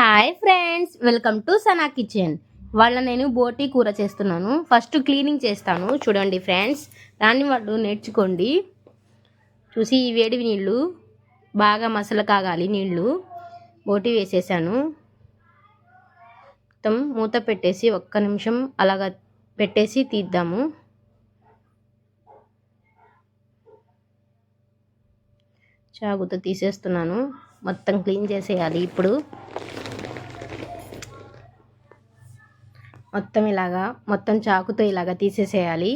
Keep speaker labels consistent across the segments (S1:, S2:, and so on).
S1: Hi friends welcome to Sana kitchen వాళ్ళ నేను బోటీ కూర చేస్తున్నాను. ఫస్ట్ క్లీనింగ్ చేస్తాను. చూడండి ఫ్రెండ్స్ దాన్ని వాళ్ళు నేర్చుకోండి. చూసి ఈ వేడి నీళ్ళు బాగా మసలు కాగాలి నీళ్ళు. బోటీ వేసేసాను. మొత్తం మూత పెట్టేసి ఒక్క నిమిషం అలాగా పెట్టేసి తీద్దాము. చాకుతో తీసేస్తున్నాను. మొత్తం క్లీన్ చేసేయాలి ఇప్పుడు. మొత్తం ఇలాగా మొత్తం చాకుతో ఇలాగా తీసేసేయాలి.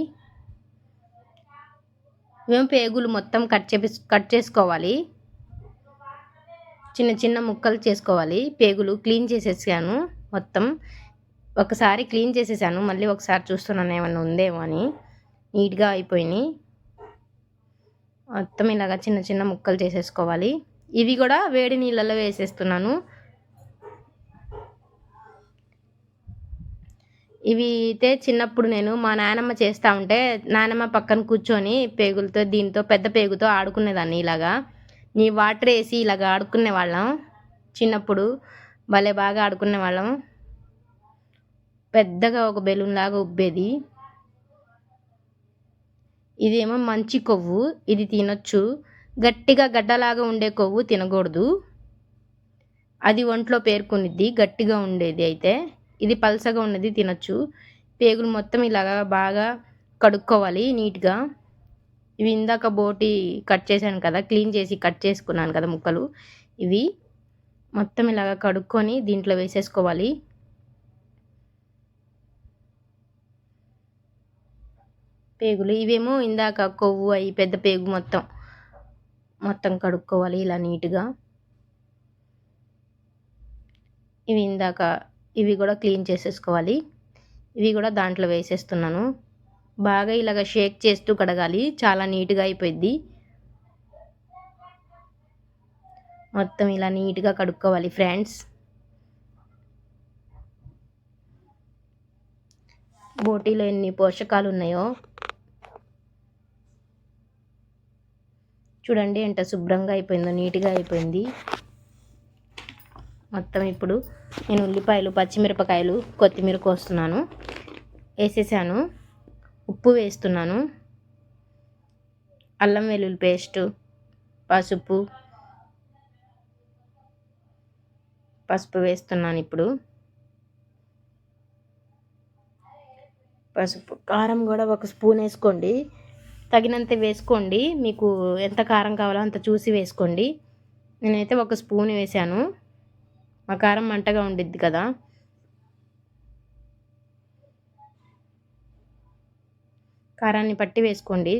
S1: మేము పేగులు మొత్తం కట్ చేపి కట్ చేసుకోవాలి. చిన్న చిన్న ముక్కలు చేసుకోవాలి. పేగులు క్లీన్ చేసేసాను మొత్తం. ఒకసారి క్లీన్ చేసేసాను మళ్ళీ ఒకసారి చూస్తున్నాను ఏమన్నా ఉందేమో అని. నీట్గా అయిపోయినాయి. మొత్తం ఇలాగా చిన్న చిన్న ముక్కలు చేసేసుకోవాలి. ఇవి కూడా వేడి నీళ్ళలో వేసేస్తున్నాను. ఇవి అయితే చిన్నప్పుడు నేను మా నాయనమ్మ చేస్తూ ఉంటే నాయనమ్మ పక్కన కూర్చొని పేగులతో దీంతో పెద్ద పేగుతో ఆడుకునేదాన్ని ఇలాగా. నీ వాటర్ వేసి ఇలాగ ఆడుకునే వాళ్ళం. చిన్నప్పుడు భలే బాగా ఆడుకునే వాళ్ళం. పెద్దగా ఒక బెలూన్ లాగా ఉబ్బేది. ఇదేమో మంచి కొవ్వు ఇది తినొచ్చు. గట్టిగా గడ్డలాగా ఉండే కొవ్వు తినకూడదు. అది ఒంట్లో పేర్కొనిద్ది గట్టిగా ఉండేది అయితే. ఇది పల్సగా ఉన్నది తినొచ్చు. పేగులు మొత్తం ఇలాగా బాగా కడుక్కోవాలి నీట్గా. ఇవి ఇందాక బోటి కట్ చేశాను కదా క్లీన్ చేసి కట్ చేసుకున్నాను కదా ముక్కలు. ఇవి మొత్తం ఇలాగ కడుక్కొని దీంట్లో వేసేసుకోవాలి. పేగులు ఇవేమో ఇందాక కొవ్వు అవి పెద్ద పేగు మొత్తం మొత్తం కడుక్కోవాలి ఇలా నీట్గా. ఇవి ఇందాక ఇవి కూడా క్లీన్ చేసేసుకోవాలి. ఇవి కూడా దాంట్లో వేసేస్తున్నాను. బాగా ఇలాగ షేక్ చేస్తూ కడగాలి. చాలా నీట్గా అయిపోయింది మొత్తం ఇలా నీట్గా కడుక్కోవాలి ఫ్రెండ్స్. బోటీలో ఎన్ని పోషకాలు ఉన్నాయో. చూడండి ఎంత శుభ్రంగా అయిపోయిందో నీట్గా అయిపోయింది. మొత్తం ఇప్పుడు నేను ఉల్లిపాయలు పచ్చిమిరపకాయలు కొత్తిమీర కోస్తున్నాను. వేసేసాను. ఉప్పు వేస్తున్నాను. అల్లం వెల్లుల్లి పేస్టు పసుపు పసుపు వేస్తున్నాను ఇప్పుడు. పసుపు కారం కూడా ఒక స్పూన్ వేసుకోండి. తగినంత వేసుకోండి. మీకు ఎంత కారం కావాలో అంత చూసి వేసుకోండి. నేనైతే ఒక స్పూన్ వేసాను మా కారం మంటగా ఉండిద్ది కదా. కారాన్ని పట్టి వేసుకోండి.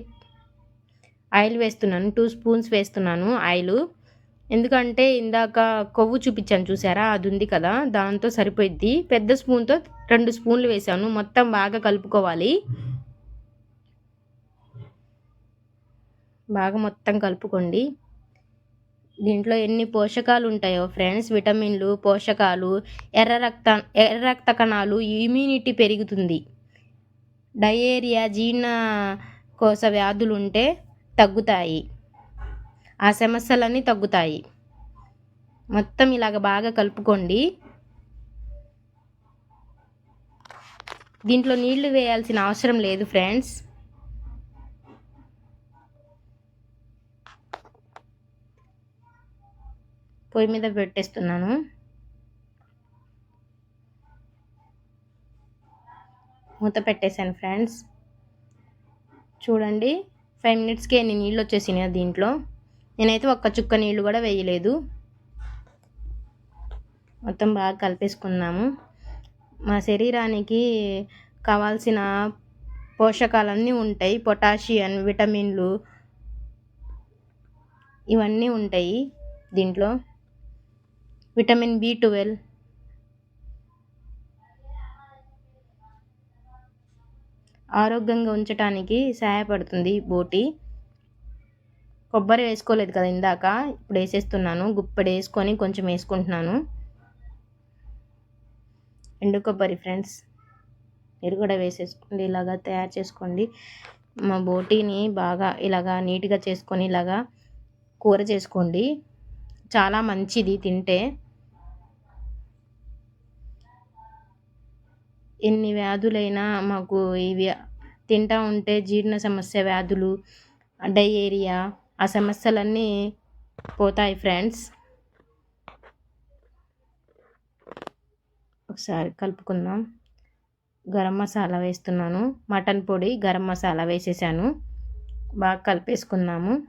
S1: ఆయిల్ వేస్తున్నాను టూ స్పూన్స్ వేస్తున్నాను ఆయిల్. ఎందుకంటే ఇందాక కొవ్వు చూపించాను చూసారా అది ఉంది కదా దాంతో సరిపోయిద్ది. పెద్ద స్పూన్తో రెండు స్పూన్లు వేసాను మొత్తం బాగా కలుపుకోవాలి. బాగా మొత్తం కలుపుకోండి. దీంట్లో ఎన్ని పోషకాలు ఉంటాయో ఫ్రెండ్స్ విటమిన్లు పోషకాలు ఎర్ర రక్త ఎర్ర రక్త కణాలు ఇమ్యూనిటీ పెరుగుతుంది. డయేరియా జీర్ణ జీర్ణకోశ వ్యాధులు ఉంటే తగ్గుతాయి. ఆ సమస్యలన్నీ తగ్గుతాయి. మొత్తం ఇలాగ బాగా కలుపుకోండి. దీంట్లో నీళ్ళు వేయాల్సిన అవసరం లేదు ఫ్రెండ్స్. పొయ్యి మీద పెట్టేస్తున్నాను. మూత పెట్టేశాను ఫ్రెండ్స్. చూడండి ఫైవ్ మినిట్స్కి ఎన్ని నీళ్ళు వచ్చేసినాయి దీంట్లో. నేనైతే ఒక్క చుక్క నీళ్ళు కూడా వేయలేదు. మొత్తం బాగా కలిపేసుకున్నాము. మా శరీరానికి కావాల్సిన పోషకాలన్నీ ఉంటాయి. పొటాషియం విటమిన్లు ఇవన్నీ ఉంటాయి దీంట్లో. Vitamin B twelve. ఆరోగ్యంగా ఉంచడానికి సహాయపడుతుంది బోటి. కొబ్బరి వేసుకోలేదు కదా ఇందాక ఇప్పుడు వేసేస్తున్నాను. గుప్పెడు వేసుకొని కొంచెం వేసుకుంటున్నాను. ఎండు కొబ్బరి ఫ్రెండ్స్ మీరు కూడా వేసేసుకోండి ఇలాగా తయారు చేసుకోండి. మా బోటీని బాగా ఇలాగా నీట్గా చేసుకొని ఇలాగా కూర చేసుకోండి. చాలా మంచిది తింటే. ఎన్ని వ్యాధులైనా మాకు ఇవి తింటా ఉంటే జీర్ణ సమస్య వ్యాధులు డయేరియా ఆ సమస్యలన్నీ పోతాయి ఫ్రెండ్స్. ఒకసారి కలుపుకుందాం. గరం మసాలా వేస్తున్నాను. మటన్ పొడి గరం మసాలా వేసేసాను. బాగా కలిపేసుకున్నాము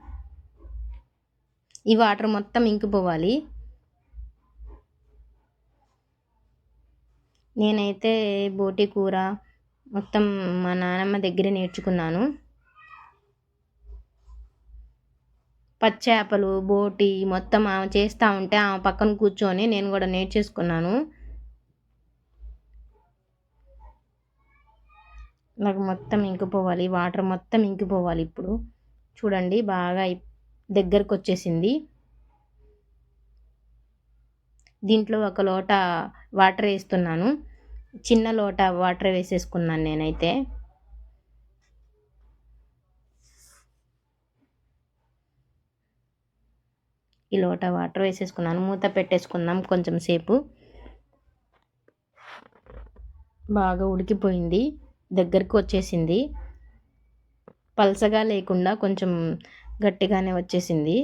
S1: ఈ వాటర్ మొత్తం ఇంకిపోవాలి. నేనైతే బోటి కూర మొత్తం మా నానమ్మ దగ్గర నేర్చుకున్నాను. పచ్చేపలు బోటి మొత్తం ఆమె చేస్తూ ఉంటే ఆమె పక్కన కూర్చొని నేను కూడా నేర్చేసుకున్నాను. నాకు మొత్తం ఇంకిపోవాలి వాటర్ మొత్తం ఇంకిపోవాలి ఇప్పుడు. చూడండి బాగా దగ్గరకు వచ్చేసింది దీంట్లో ఒక లోట వాటర్ వేస్తున్నాను. చిన్న లోట వాటర్ వేసేసుకున్నాను నేనైతే. ఈ లోట వాటర్ వేసేసుకున్నాను. మూత పెట్టేసుకుందాం కొంచెం సేపు. బాగా ఉడికిపోయింది. దగ్గరికి వచ్చేసింది. పలసగా లేకుండా కొంచెం గట్టిగానే వచ్చేసింది.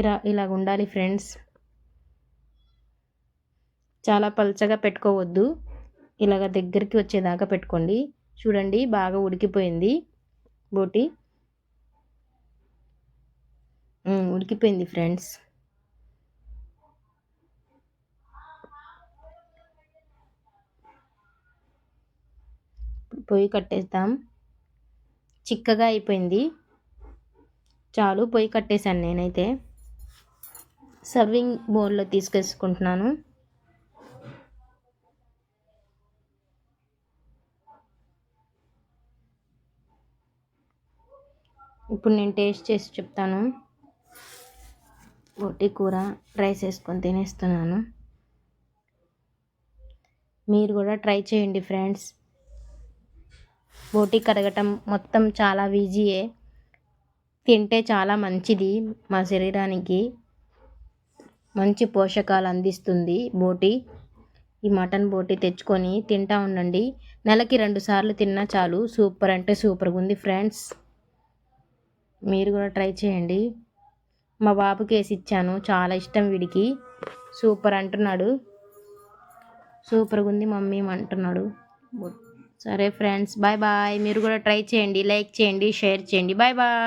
S1: ఇలా ఇలాగ ఉండాలి ఫ్రెండ్స్. చాలా పలచగా పెట్టుకోవద్దు. ఇలాగ దగ్గరికి వచ్చేదాకా పెట్టుకోండి. చూడండి బాగా ఉడికిపోయింది. బోటి. ఉడికిపోయింది ఫ్రెండ్స్. పొయ్యి కట్టేద్దాం. చిక్కగా అయిపోయింది. చాలు పొయ్యి కట్టేశాను నేనైతే. సర్వింగ్ బౌల్లో తీసుకేసుకుంటున్నాను. ఇప్పుడు నేను టేస్ట్ చేసి చెప్తాను. బోటి కూర రైస్ వేసుకొని తినేస్తున్నాను. మీరు కూడా ట్రై చేయండి ఫ్రెండ్స్. బోటి కడగటం మొత్తం చాలా ఈజీయే. తింటే చాలా మంచిది మా శరీరానికి. మంచి పోషకాలు అందిస్తుంది బోటి. ఈ మటన్ బోటి తెచ్చుకొని తింటా ఉండండి. నెలకి రెండు సార్లు తిన్నా చాలు. సూపర్ అంటే సూపర్గా ఉంది ఫ్రెండ్స్. మీరు కూడా ట్రై చేయండి. మా బాబుకి వేసి ఇచ్చాను. చాలా ఇష్టం వీడికి. సూపర్ అంటున్నాడు. సూపర్గా ఉంది మమ్మీ అంటున్నాడు. సరే ఫ్రెండ్స్ బాయ్ బాయ్. మీరు కూడా ట్రై చేయండి. లైక్ చేయండి షేర్ చేయండి. Bye bye.